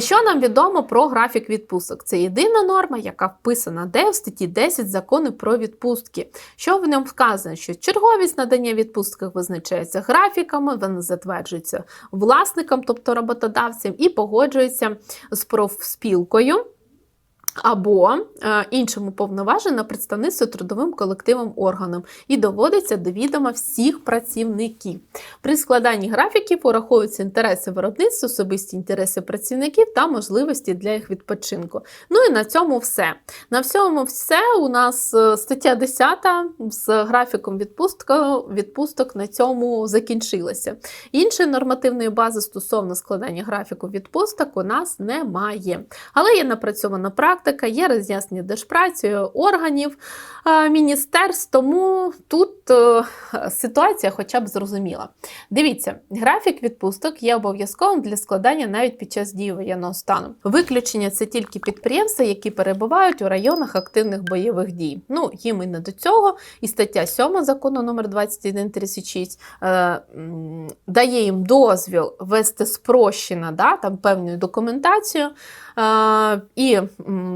Що нам відомо про графік відпусток? Це єдина норма, яка вписана де в статті 10 закону про відпустки. Що в ньому вказано? Що черговість надання відпустки визначається графіками, вони затверджуються власником, тобто роботодавцем, і погоджується з профспілкою. Або е, іншому повноважено представництво трудовим колективом органом і доводиться до відома всіх працівників. При складанні графіків ураховуються інтереси виробництва, особисті інтереси працівників та можливості для їх відпочинку. Ну і на цьому все. На всьому все у нас е, стаття 10 з графіком відпустка, відпусток на цьому закінчилася. Іншої нормативної бази стосовно складання графіку відпусток у нас немає. Але є напрацьована практика, є роз'яснення держпрацею органів е, міністерств, тому тут е, ситуація хоча б зрозуміла. Дивіться, графік відпусток є обов'язковим для складання навіть під час дії воєнного стану. Виключення це тільки підприємства, які перебувають у районах активних бойових дій. Ну, їм і не до цього. І стаття 7 закону номер 2136 е, дає їм дозвіл вести спрощено да, там певну документацію. Е, І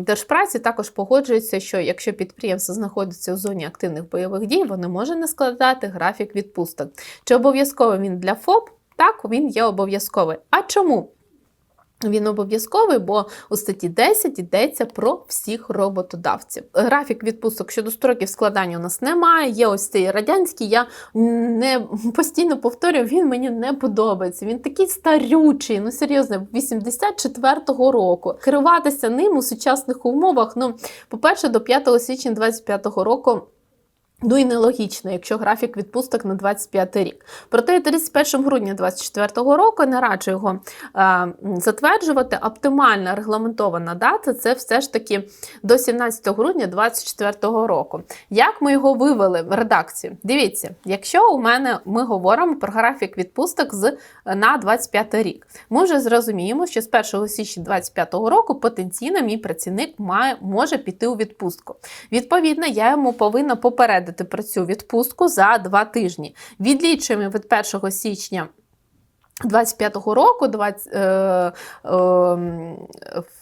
Держпраці також погоджується, що якщо підприємство знаходиться у зоні активних бойових дій, воно може не складати графік відпусток. Чи обов'язковий він для ФОП? Так, він є обов'язковий. А чому? Він обов'язковий, бо у статті 10 йдеться про всіх роботодавців. Графік відпусток щодо строків складання у нас немає. Є ось цей радянський. Я не постійно повторюю, він мені не подобається. Він такий старючий, ну серйозно, 84-го року. Керуватися ним у сучасних умовах. Ну, по-перше, до 5 січня 25-го року. Ну і нелогічно, якщо графік відпусток на 25 рік. Проте 31 грудня 2024 року не раджу його е, затверджувати. Оптимальна регламентована дата це все ж таки до 17 грудня 2024 року. Як ми його вивели в редакцію? Дивіться, якщо у мене ми говоримо про графік відпусток з на 25 рік, ми вже зрозуміємо, що з 1 січня 2025 року потенційно мій працівник має може піти у відпустку. Відповідно, я йому повинна попередити про цю відпустку за два тижні. Відлічуємо від 1 січня. 25-го року, 20, е, е,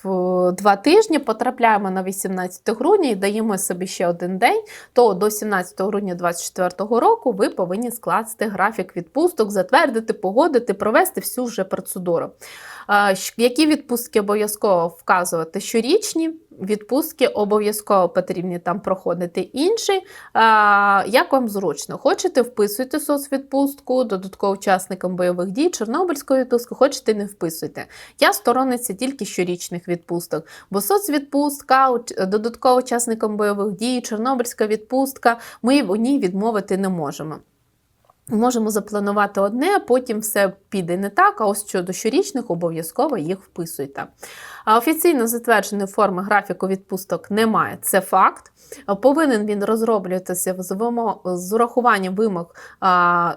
в два тижні потрапляємо на 18 грудня і даємо собі ще один день, то до 17 грудня 2024 року ви повинні скласти графік відпусток, затвердити, погодити, провести всю вже процедуру. Які відпустки обов'язково вказувати? Щорічні відпустки обов'язково потрібні там проходити інші. Як вам зручно? Хочете, вписуйте соцвідпустку, додатково учасникам бойових дій, Чорнобильської відпустки, хочете, не вписуйте. Я сторонниця тільки щорічних відпусток, бо соцвідпустка, додатково учасникам бойових дій, Чорнобильська відпустка, ми в ній відмовити не можемо. Можемо запланувати одне, а потім все піде не так. А ось щодо щорічних обов'язково їх вписуйте. А офіційно затвердженої форми графіку відпусток немає. Це факт. Повинен він розроблюватися з, вимо- з урахуванням вимог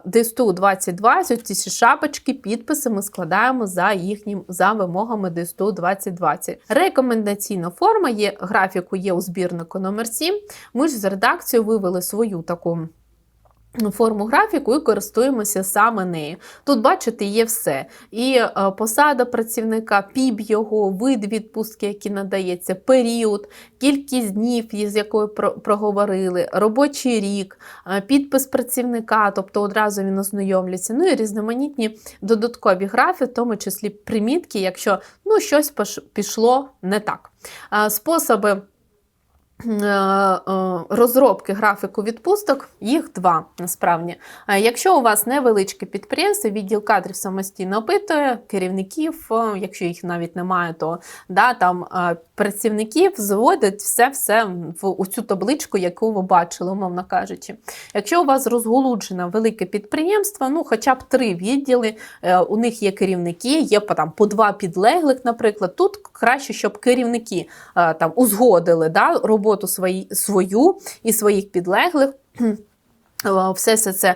ДСТУ 2020. Ці шапочки, підписи ми складаємо за їхнім за вимогами ДСТУ 2020. Рекомендаційна форма є графіку є у збірнику номер 7. Ми ж з редакцією вивели свою таку. Форму графіку і користуємося саме нею. Тут, бачите, є все. І е, посада працівника, піб його, вид відпустки, який надається, період, кількість днів, з якою проговорили, робочий рік, е, підпис працівника, тобто одразу він ознайомлюється. Ну і різноманітні додаткові графи, в тому числі примітки, якщо ну, щось пішло не так. Е, Способи розробки графіку відпусток, їх два насправді. Е, Якщо у вас невеличке підприємство, відділ кадрів самостійно опитує керівників, е, якщо їх навіть немає, то да, там е, працівників зводять все-все в цю табличку, яку ви бачили, умовно кажучи. Якщо у вас розголуджене велике підприємство, ну хоча б три відділи, е, у них є керівники, є там, по два підлеглих, наприклад. Тут краще, щоб керівники е, там узгодили да, роботу свої, свою і своїх підлеглих. все Все це, це е,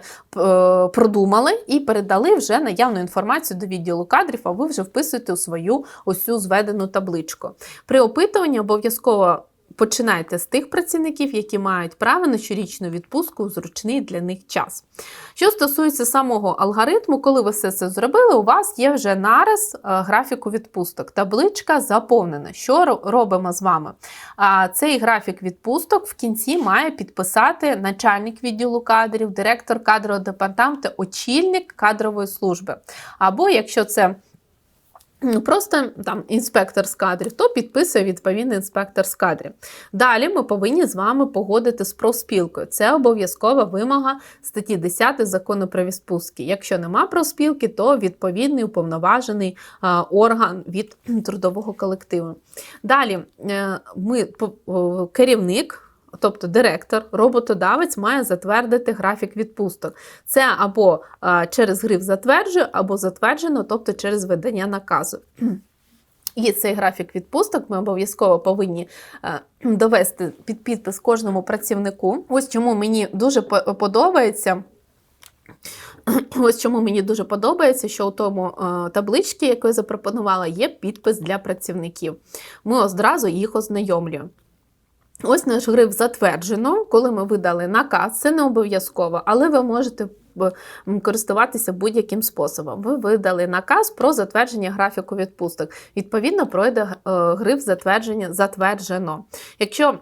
продумали і передали вже наявну інформацію до відділу кадрів, а ви вже вписуєте у свою цю зведену табличку. При опитуванні обов'язково Починайте з тих працівників, які мають право на щорічну відпустку у зручний для них час. Що стосується самого алгоритму, коли ви все це зробили, у вас є вже нараз е, графіку відпусток. Табличка заповнена. Що робимо з вами? Цей графік відпусток в кінці має підписати начальник відділу кадрів, директор кадрового департаменту, очільник кадрової служби. Або якщо це просто там інспектор з кадрів, то підписує відповідний інспектор з кадрів. Далі ми повинні з вами погодити з профспілкою. Це обов'язкова вимога статті 10 закону про відпустки. Якщо нема профспілки, то відповідний уповноважений орган від трудового колективу. Далі е, ми по- керівник. Тобто директор, роботодавець має затвердити графік відпусток. Це або через гриф затверджую, або затверджено, тобто через видання наказу. І цей графік відпусток ми обов'язково повинні е, довести під підпис кожному працівнику. Ось чому мені дуже подобається. Ось чому мені дуже подобається, що у тому е, табличці, яку я запропонувала, є підпис для працівників. Ми одразу їх ознайомлюємо. Ось наш гриф затверджено, коли ми видали наказ, це не обов'язково, але ви можете користуватися будь-яким способом. Ви видали наказ про затвердження графіку відпусток. Відповідно, пройде е, гриф затвердження затверджено. Якщо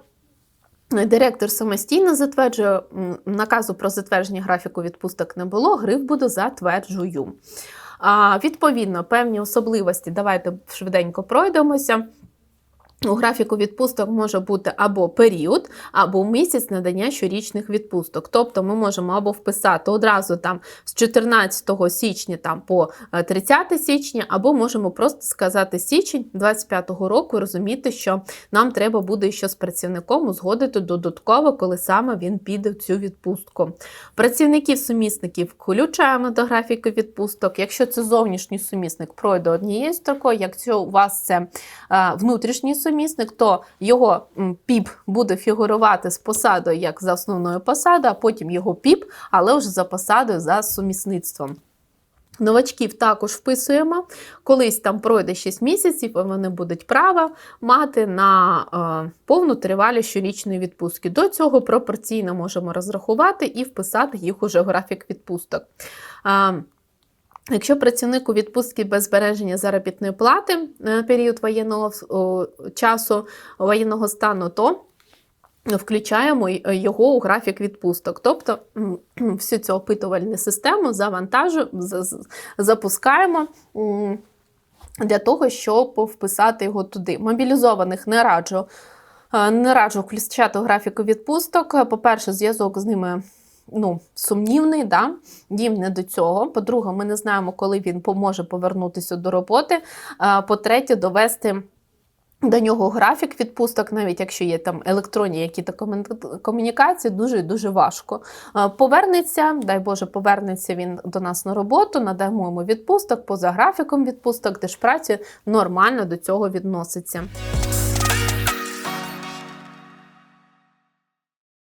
Директор самостійно затверджує наказу про затвердження графіку відпусток не було, гриф буде затверджую. А, відповідно, певні особливості, давайте швиденько пройдемося. У графіку відпусток може бути або період, або місяць надання щорічних відпусток. Тобто ми можемо або вписати одразу там з 14 січня там, по е, 30 січня, або можемо просто сказати січень 25-го року, розуміти, що нам треба буде ще з працівником узгодити додатково, коли саме він піде в цю відпустку. Працівників-сумісників включаємо до графіку відпусток. Якщо це зовнішній сумісник, пройде однією строкою. Якщо у вас це е, внутрішній сумісник, то його піп буде фігурувати з посадою як за основною посадою, а потім його піп, але вже за посадою за сумісництвом. Новачків також вписуємо. Колись там пройде 6 місяців, і вони будуть право мати на е, повну тривалість щорічної відпустки. До цього пропорційно можемо розрахувати і вписати їх уже в графік відпусток. Е, Якщо працівник у відпустці без збереження заробітної плати на період воєнного часу воєнного стану, то включаємо його у графік відпусток. Тобто всю цю опитувальну систему завантажу, запускаємо. Для того, щоб вписати його туди. Мобілізованих не раджу, е, не раджу включати графіку відпусток. По-перше, зв'язок з ними ну, сумнівний, да? їм не до цього. По-друге, ми не знаємо, коли він поможе повернутися до роботи. По-третє, довести. До нього графік відпусток, навіть якщо є там електронні які-то комунікації, дуже дуже важко. Повернеться, дай Боже, повернеться він до нас на роботу, надаємо йому відпусток поза графіком відпусток, де ж праці нормально до цього відноситься.